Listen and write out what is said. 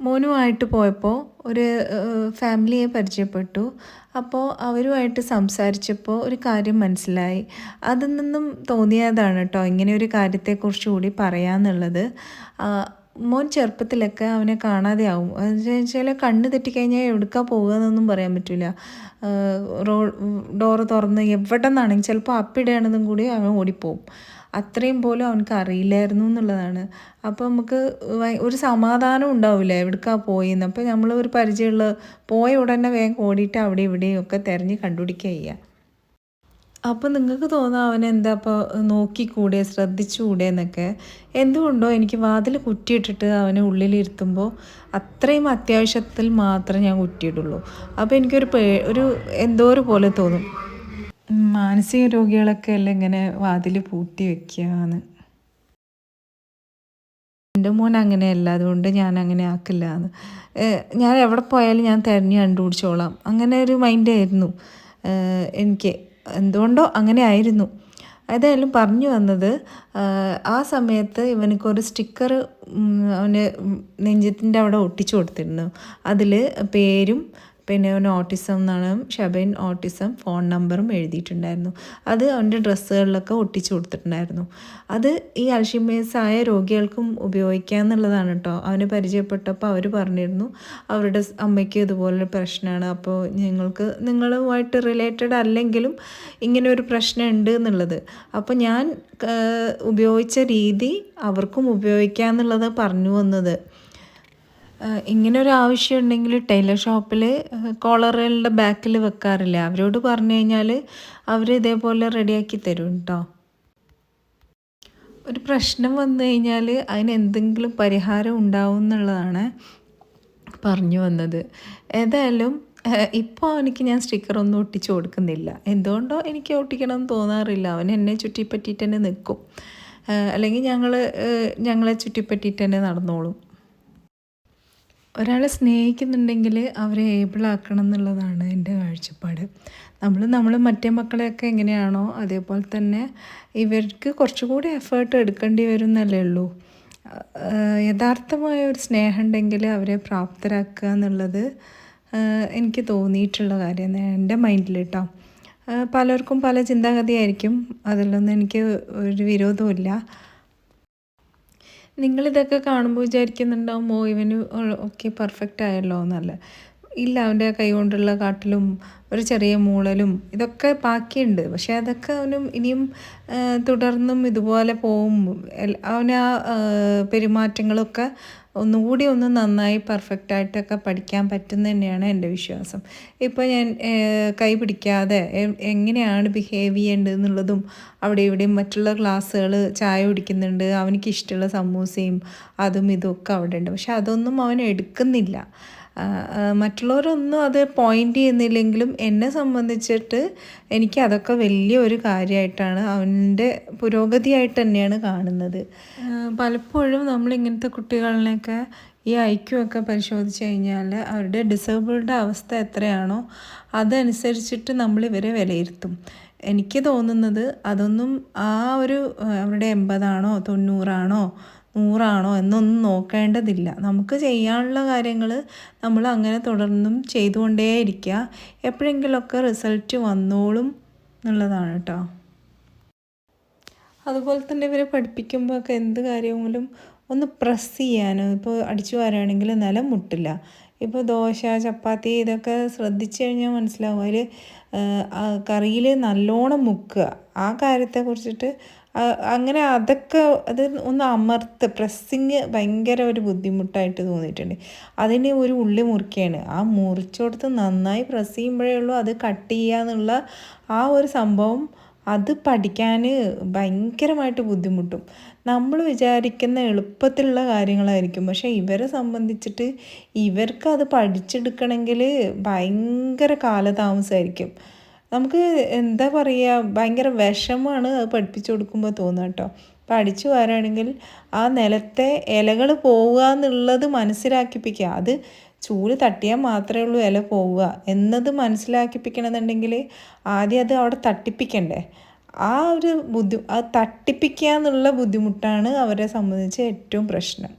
മോനുമായിട്ട് പോയപ്പോൾ ഒരു ഫാമിലിയെ പരിചയപ്പെട്ടു. അപ്പോൾ അവരുമായിട്ട് സംസാരിച്ചപ്പോൾ ഒരു കാര്യം മനസ്സിലായി. അതിൽ നിന്നും തോന്നിയതാണ് കേട്ടോ ഇങ്ങനെ ഒരു കാര്യത്തെക്കുറിച്ച് കൂടി പറയാന്നുള്ളത്. മോൻ ചെറുപ്പത്തിലൊക്കെ അവനെ കാണാതെ ആവും വെച്ചാൽ കണ്ണ് തെറ്റിക്കഴിഞ്ഞാൽ എവിടേക്കാണ് പോകുക എന്നൊന്നും പറയാൻ പറ്റില്ല റോ ഡോറ് തുറന്ന് എവിടെ നിന്നാണെങ്കിൽ ചിലപ്പോൾ അപ്പിടുകയാണെന്നും കൂടി അവൻ ഓടിപ്പോവും. അത്രയും പോലും അവനക്ക് അറിയില്ലായിരുന്നു എന്നുള്ളതാണ്. അപ്പോൾ നമുക്ക് ഒരു സമാധാനം ഉണ്ടാവില്ല? എവിടേക്കാണ് പോയിന്ന്? അപ്പോൾ നമ്മൾ ഒരു പരിചയമുള്ള പോയ ഉടനെ വേഗം ഓടിയിട്ട് അവിടെ ഇവിടെയും ഒക്കെ തിരഞ്ഞ് കണ്ടുപിടിക്കുക ചെയ്യുക. അപ്പോൾ നിങ്ങൾക്ക് തോന്നാം അവൻ എന്താ അപ്പോൾ നോക്കിക്കൂടെ ശ്രദ്ധിച്ചുകൂടെ എന്നൊക്കെ? എന്തുകൊണ്ടോ എനിക്ക് വാതിൽ കുറ്റിയിട്ടിട്ട് അവനെ ഉള്ളിലിരുത്തുമ്പോൾ അത്രയും അത്യാവശ്യത്തിൽ മാത്രമേ ഞാൻ കുറ്റിയിട്ടുള്ളൂ. അപ്പോൾ എനിക്കൊരു പേ ഒരു എന്തോ ഒരു പോലെ തോന്നും. മാനസിക രോഗികളൊക്കെ അല്ലേ ഇങ്ങനെ വാതിൽ പൂട്ടി വെക്കുകയെന്ന് എന്റെ മോൻ അങ്ങനെയല്ല അതുകൊണ്ട് ഞാൻ അങ്ങനെ ആക്കില്ല എന്ന് ഞാൻ എവിടെ പോയാലും ഞാൻ തിരഞ്ഞു കണ്ടുപിടിച്ചോളാം. അങ്ങനെ ഒരു മൈൻഡായിരുന്നു എനിക്ക് എന്തുകൊണ്ടോ അങ്ങനെ ആയിരുന്നു. ഏതായാലും പറഞ്ഞു വന്നത് ആ സമയത്ത് ഇവനക്കൊരു സ്റ്റിക്കർ അവന് നെഞ്ചത്തിന്റെ അവിടെ ഒട്ടിച്ചു കൊടുത്തിരുന്നു. അതിൽ പേരും പിന്നെ അവൻ ഓട്ടിസം എന്നാണ് ഷബൈൻ ഓട്ടിസം ഫോൺ നമ്പറും എഴുതിയിട്ടുണ്ടായിരുന്നു. അത് അവന്റെ ഡ്രസ്സുകളിലൊക്കെ ഒട്ടിച്ചു കൊടുത്തിട്ടുണ്ടായിരുന്നു. അത് ഈ അൽഷിമേഴ്സ് ആയ രോഗികൾക്കും ഉപയോഗിക്കുക എന്നുള്ളതാണ് കേട്ടോ അവന് പരിചയപ്പെട്ടപ്പോൾ അവർ പറഞ്ഞിരുന്നു അവരുടെ അമ്മയ്ക്ക് ഇതുപോലൊരു പ്രശ്നമാണ് അപ്പോൾ ഞങ്ങൾക്ക് നിങ്ങളുമായിട്ട് റിലേറ്റഡ് അല്ലെങ്കിലും ഇങ്ങനെ ഒരു പ്രശ്നമുണ്ട് എന്നുള്ളത് അപ്പോൾ ഞാൻ ഉപയോഗിച്ച രീതി അവർക്കും ഉപയോഗിക്കുക എന്നുള്ളത് പറഞ്ഞു വന്നത്. ഇങ്ങനെ ഒരു ആവശ്യം ഉണ്ടെങ്കിൽ ടൈലർ ഷോപ്പിൽ കോളറുകളുടെ ബാക്കിൽ വെക്കാറില്ല. അവരോട് പറഞ്ഞു കഴിഞ്ഞാൽ അവർ ഇതേപോലെ റെഡിയാക്കി തരും കേട്ടോ ഒരു പ്രശ്നം വന്നു കഴിഞ്ഞാൽ അതിന് എന്തെങ്കിലും പരിഹാരം ഉണ്ടാവും എന്നുള്ളതാണ് പറഞ്ഞു വന്നത്. ഏതായാലും ഇപ്പോൾ അവനിക്ക് ഞാൻ സ്റ്റിക്കർ ഒന്നും ഒട്ടിച്ചു കൊടുക്കുന്നില്ല. എന്തുകൊണ്ടോ എനിക്ക് ഒട്ടിക്കണം എന്ന് തോന്നാറില്ല. അവൻ എന്നെ ചുറ്റിപ്പറ്റിയിട്ട് തന്നെ നിൽക്കും. അല്ലെങ്കിൽ ഞങ്ങൾ ഞങ്ങളെ ചുറ്റിപ്പറ്റിയിട്ട് തന്നെ നടന്നോളും. ഒരാളെ സ്നേഹിക്കുന്നുണ്ടെങ്കിൽ അവരെ ഏബിളാക്കണം എന്നുള്ളതാണ് എന്റെ കാഴ്ചപ്പാട്. നമ്മൾ നമ്മൾ മറ്റേ മക്കളെയൊക്കെ എങ്ങനെയാണോ അതേപോലെ തന്നെ ഇവർക്ക് കുറച്ചുകൂടി എഫേർട്ട് എടുക്കേണ്ടി വരും എന്നല്ലേ ഉള്ളൂ യഥാർത്ഥമായ ഒരു സ്നേഹം ഉണ്ടെങ്കിൽ അവരെ പ്രാപ്തരാക്കുക എന്നുള്ളത് എനിക്ക് തോന്നിയിട്ടുള്ള കാര്യം എന്റെ മൈൻഡിൽ കേട്ടോ പലർക്കും പല ചിന്താഗതിയായിരിക്കും. അതിലൊന്നും എനിക്ക് ഒരു വിരോധമില്ല നിങ്ങളിതൊക്കെ കാണുമ്പോൾ വിചാരിക്കുന്നുണ്ടാവും ഓ ഇവന് ഓക്കെ പെർഫെക്റ്റ് ആയല്ലോ എന്നല്ല. ഇല്ല അവന്റെ കൈ കൊണ്ടുള്ള കാട്ടിലും ഒരു ചെറിയ മൂളലും ഇതൊക്കെ ബാക്കിയുണ്ട്. പക്ഷേ അതൊക്കെ അവനും ഇനിയും തുടർന്നും ഇതുപോലെ പോവും. അവന് ആ പെരുമാറ്റങ്ങളൊക്കെ ഒന്നുകൂടി ഒന്ന് നന്നായി പെർഫെക്റ്റ് ആയിട്ടൊക്കെ പഠിക്കാൻ പറ്റുന്ന തന്നെയാണ് എന്റെ വിശ്വാസം. ഇപ്പോൾ ഞാൻ കൈ പിടിക്കാതെ എങ്ങനെയാണ് ബിഹേവ് ചെയ്യേണ്ടത് എന്നുള്ളതും അവിടെ ഇവിടെയും മറ്റുള്ള ക്ലാസ്സുകൾ ചായ കുടിക്കുന്നുണ്ട് അവനിക്ക് ഇഷ്ടമുള്ള സമൂസയും അതും ഇതും ഒക്കെ അവിടെ ഉണ്ട്. പക്ഷെ അതൊന്നും അവൻ എടുക്കുന്നില്ല. മറ്റുള്ളവരൊന്നും അത് പോയിന്റ് ചെയ്യുന്നില്ലെങ്കിലും എന്നെ സംബന്ധിച്ചിട്ട് എനിക്ക് അതൊക്കെ വലിയ ഒരു കാര്യമായിട്ടാണ് അവന്റെ പുരോഗതിയായിട്ട് തന്നെയാണ് കാണുന്നത്. പലപ്പോഴും നമ്മൾ ഇങ്ങനത്തെ കുട്ടികളിനെയൊക്കെ ഈ ഐക്യമൊക്കെ പരിശോധിച്ച് കഴിഞ്ഞാൽ അവരുടെ ഡിസേബിൾഡ് അവസ്ഥ എത്രയാണോ അതനുസരിച്ചിട്ട് നമ്മൾ ഇവരെ വിലയിരുത്തും. എനിക്ക് തോന്നുന്നത് അതൊന്നും ആ ഒരു അവരുടെ എൺപതാണോ തൊണ്ണൂറാണോ നൂറാണോ എന്നൊന്നും നോക്കേണ്ടതില്ല. നമുക്ക് ചെയ്യാനുള്ള കാര്യങ്ങൾ നമ്മൾ അങ്ങനെ തുടർന്നും ചെയ്തുകൊണ്ടേയിരിക്കുക എപ്പോഴെങ്കിലുമൊക്കെ റിസൾട്ട് വന്നോളും എന്നുള്ളതാണ് കേട്ടോ. അതുപോലെ തന്നെ ഇവരെ പഠിപ്പിക്കുമ്പോഴൊക്കെ എന്ത് കാര്യങ്ങളും ഒന്ന് പ്രസ് ചെയ്യാനോ ഇപ്പോൾ അടിച്ചു വരാണെങ്കിൽ നിലം മുട്ടില്ല. ഇപ്പോൾ ദോശ ചപ്പാത്തി ഇതൊക്കെ ശ്രദ്ധിച്ചു കഴിഞ്ഞാൽ മനസ്സിലാവും. അതിൽ കറിയിൽ നല്ലോണം മുക്കുക. ആ കാര്യത്തെക്കുറിച്ചിട്ട് അങ്ങനെ അതൊക്കെ അത് ഒന്ന് അമർത്ത് പ്രസ്സിങ് ഭയങ്കര ഒരു ബുദ്ധിമുട്ടായിട്ട് തോന്നിയിട്ടുണ്ട്. അതിന് ഒരു ഉള്ളി മുറിക്കുകയാണ് ആ മുറിച്ചോടത്ത് നന്നായി പ്രസ് ചെയ്യുമ്പോഴേ ഉള്ളൂ. അത് കട്ട് ചെയ്യുക എന്നുള്ള ആ ഒരു സംഭവം അത് പഠിക്കാൻ ഭയങ്കരമായിട്ട് ബുദ്ധിമുട്ടും. നമ്മൾ വിചാരിക്കുന്ന എളുപ്പത്തിലുള്ള കാര്യങ്ങളായിരിക്കും. പക്ഷേ ഇവരെ സംബന്ധിച്ചിട്ട് ഇവർക്ക് അത് പഠിച്ചെടുക്കണമെങ്കിൽ ഭയങ്കര കാലതാമസമായിരിക്കും. നമുക്ക് എന്താ പറയുക ഭയങ്കര വിഷമമാണ് അത് പഠിപ്പിച്ചു കൊടുക്കുമ്പോൾ തോന്നുക കേട്ടോ പഠിച്ചു വരാണെങ്കിൽ ആ നിലത്തെ ഇലകൾ പോവുക എന്നുള്ളത് മനസ്സിലാക്കിപ്പിക്കുക. അത് ചൂൽ തട്ടിയാൽ മാത്രമേ ഉള്ളൂ ഇല പോവുക. എന്നത് മനസ്സിലാക്കിപ്പിക്കണമെന്നുണ്ടെങ്കിൽ ആദ്യം അത് അവിടെ തട്ടിപ്പിക്കണ്ടേ. ആ ഒരു ബുദ്ധി തട്ടിപ്പിക്കുക എന്നുള്ള ബുദ്ധിമുട്ടാണ് അവരെ സംബന്ധിച്ച് ഏറ്റവും പ്രശ്നം.